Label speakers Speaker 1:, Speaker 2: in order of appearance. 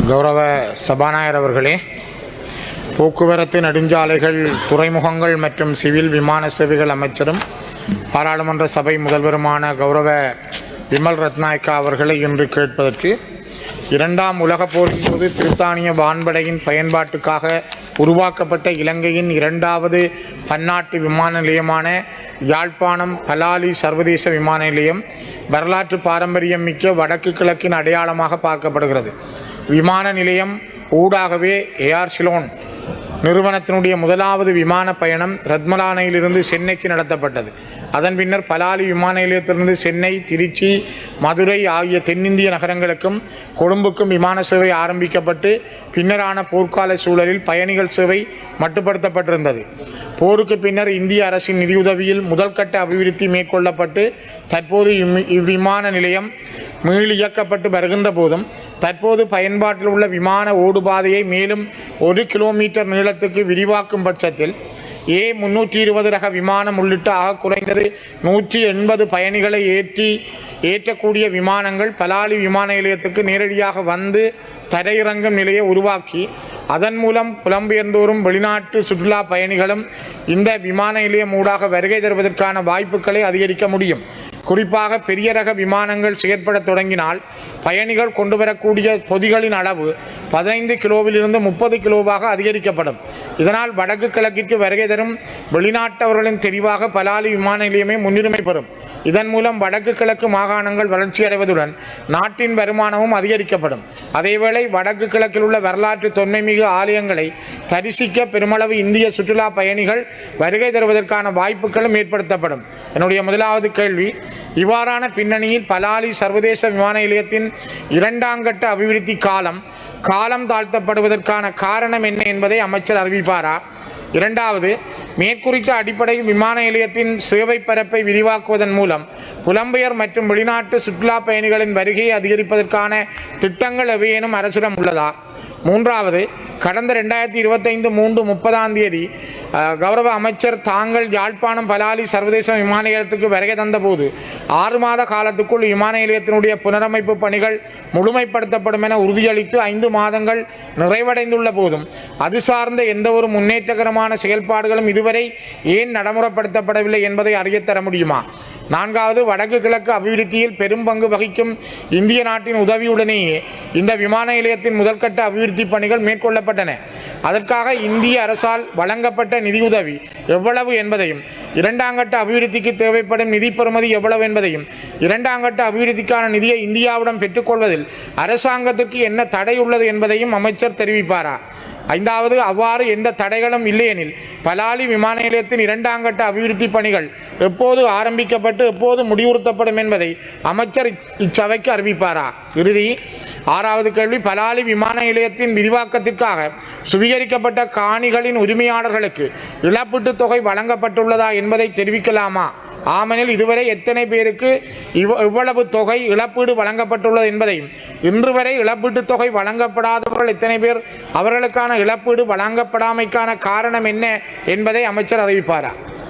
Speaker 1: கௌரவ சபாநாயகர் அவர்களே போக்குவரத்து நெடுஞ்சாலைகள் துறைமுகங்கள் மற்றும் சிவில் விமான சேவைகள் அமைச்சரும் பாராளுமன்ற சபை முதல்வருமான கௌரவ விமல் ரத்நாயக்கா அவர்களை இன்று கேட்பதற்கு இரண்டாம் உலகப் போரின் போது பிரித்தானிய வான்படையின் பயன்பாட்டுக்காக உருவாக்கப்பட்ட இலங்கையின் இரண்டாவது பன்னாட்டு விமான நிலையமான யாழ்ப்பாணம் பலாலி சர்வதேச விமான நிலையம் வரலாற்று பாரம்பரியம் மிக்க வடக்கு கிழக்கின் அடையாளமாக பார்க்கப்படுகிறது. விமான நிலையம் ஊடாகவே ஏஆர் சிலோன் நிறுவனத்தினுடைய முதலாவது விமான பயணம் ரத்மலானையிலிருந்து சென்னைக்கு நடத்தப்பட்டது. அதன் பின்னர் பலாலி விமான நிலையத்திலிருந்து சென்னை திருச்சி மதுரை ஆகிய தென்னிந்திய நகரங்களுக்கும் கொழும்புக்கும் விமான சேவை ஆரம்பிக்கப்பட்டு பின்னரான போர்க்கால சூழலில் பயணிகள் சேவை மட்டுப்படுத்தப்பட்டிருந்தது. போருக்கு பின்னர் இந்திய அரசின் நிதியுதவியில் முதல்கட்ட அபிவிருத்தி மேற்கொள்ளப்பட்டு தற்போது இவ்விமான நிலையம் மீள் இயக்கப்பட்டு வருகின்ற போதும் தற்போது பயன்பாட்டில் உள்ள விமான ஓடுபாதையை மேலும் ஒரு கிலோமீட்டர் நீளத்துக்கு விரிவாக்கும் பட்சத்தில் ஏ முன்னூற்றி இருபது ரக விமானம் உள்ளிட்ட ஆக குறைந்தது நூற்றி எண்பது பயணிகளை ஏற்றி ஏற்றக்கூடிய விமானங்கள் பலாலி விமான நிலையத்துக்கு நேரடியாக வந்து தரையிறங்கும் நிலையை உருவாக்கி அதன் மூலம் புலம்பெயர்ந்தோரும் வெளிநாட்டு சுற்றுலா பயணிகளும் இந்த விமான நிலையம் ஊடாக வருகை தருவதற்கான வாய்ப்புகளை அதிகரிக்க முடியும். குறிப்பாக பெரிய ரக விமானங்கள் செயற்பட தொடங்கினால் பயணிகள் கொண்டு வரக்கூடிய பொதிகளின் அளவு பதினைந்து கிலோவிலிருந்து முப்பது கிலோவாக அதிகரிக்கப்படும். இதனால் வடக்கு கிழக்கிற்கு வருகை தரும் வெளிநாட்டவர்களின் தெரிவாக பலாலி விமான நிலையமே முன்னுரிமை பெறும். இதன் மூலம் வடக்கு கிழக்கு மாகாணங்கள் வளர்ச்சியடைவதுடன் நாட்டின் வருமானமும் அதிகரிக்கப்படும். அதேவேளை வடக்கு கிழக்கில் உள்ள வரலாற்று தொன்மைமிகு ஆலயங்களை தரிசிக்க பெருமளவு இந்திய சுற்றுலா பயணிகள் வருகை தருவதற்கான வாய்ப்புகளும் ஏற்படுத்தப்படும். என்னுடைய முதலாவது கேள்வி இவ்வாறான பின்னணியில் பலாலி சர்வதேச விமான நிலையத்தின் இரண்டாம் கட்ட அபிவிருத்தி காலம் காலம் தாழ்த்தப்படுவதற்கான காரணம் என்ன என்பதை அமைச்சர் அறிவிப்பாரா? இரண்டாவது மேற்குறித்த அடிப்படை விமான நிலையத்தின் சேவை பரப்பை விரிவாக்குவதன் மூலம் புலம்பெயர் மற்றும் வெளிநாட்டு சுற்றுலா பயணிகளின் வருகையை அதிகரிப்பதற்கான திட்டங்கள் எவையேனும் அரசிடம் உள்ளதா? மூன்றாவது கடந்த ரெண்டாயிரத்தி இருபத்தைந்து மூன்று முப்பதாம் தேதி கௌரவ அமைச்சர் தாங்கள் யாழ்ப்பாணம் பலாலி சர்வதேச விமான நிலையத்துக்கு வருகை தந்தபோது ஆறு மாத காலத்துக்குள் விமான நிலையத்தினுடைய புனரமைப்பு பணிகள் முழுமைப்படுத்தப்படும் என உறுதியளித்து ஐந்து மாதங்கள் நிறைவடைந்துள்ள போதும். அது சார்ந்த எந்த ஒரு முன்னேற்றகரமான செயல்பாடுகளும் இதுவரை ஏன் நடைமுறைப்படுத்தப்படவில்லை என்பதை அறியத் தர முடியுமா? நான்காவது வடக்கு கிழக்கு அபிவிருத்தியில் பெரும் பங்கு வகிக்கும் இந்திய நாட்டின் உதவியுடனேயே இந்த விமான நிலையத்தின் முதற்கட்ட அபிவிருத்தி பணிகள் மேற்கொள்ளப்பட்டன. அதற்காக இந்திய அரசால் வழங்கப்பட்ட நிதியுதவி எவ்வளவு என்பதையும் இரண்டாம் கட்ட அபிவிருத்திக்கு தேவைப்படும் நிதி பெறுமதி எவ்வளவு என்பதையும் இரண்டாம் கட்ட அபிவிருத்திக்கான நிதியை இந்தியாவிடம் பெற்றுக்கொள்வதில் அரசாங்கத்திற்கு என்ன தடை உள்ளது என்பதையும் அமைச்சர் தெரிவிப்பாரா? ஐந்தாவது அவ்வாறு எந்த தடைகளும் இல்லையெனில் பலாலி விமான நிலையத்தின் இரண்டாம் கட்ட அபிவிருத்தி பணிகள் எப்போது ஆரம்பிக்கப்பட்டு எப்போது முடிவுறுத்தப்படும் என்பதை அமைச்சர் இச்சபைக்கு அறிவிப்பாரா? இறுதி ஆறாவது கேள்வி பலாலி விமான நிலையத்தின் விரிவாக்கத்திற்காக சுவீகரிக்கப்பட்ட காணிகளின் உரிமையாளர்களுக்கு இழப்பீட்டுத் தொகை வழங்கப்பட்டுள்ளதா என்பதை தெரிவிக்கலாமா? ஆமெனில் இதுவரை எத்தனை பேருக்கு இவ் இவ்வளவு தொகை இழப்பீடு வழங்கப்பட்டுள்ளது என்பதையும் இன்று வரை இழப்பீட்டுத் தொகை வழங்கப்படாதவர்கள் எத்தனை பேர் அவர்களுக்கான இழப்பீடு வழங்கப்படாமைக்கான காரணம் என்ன என்பதை அமைச்சர் அறிவிப்பாரா?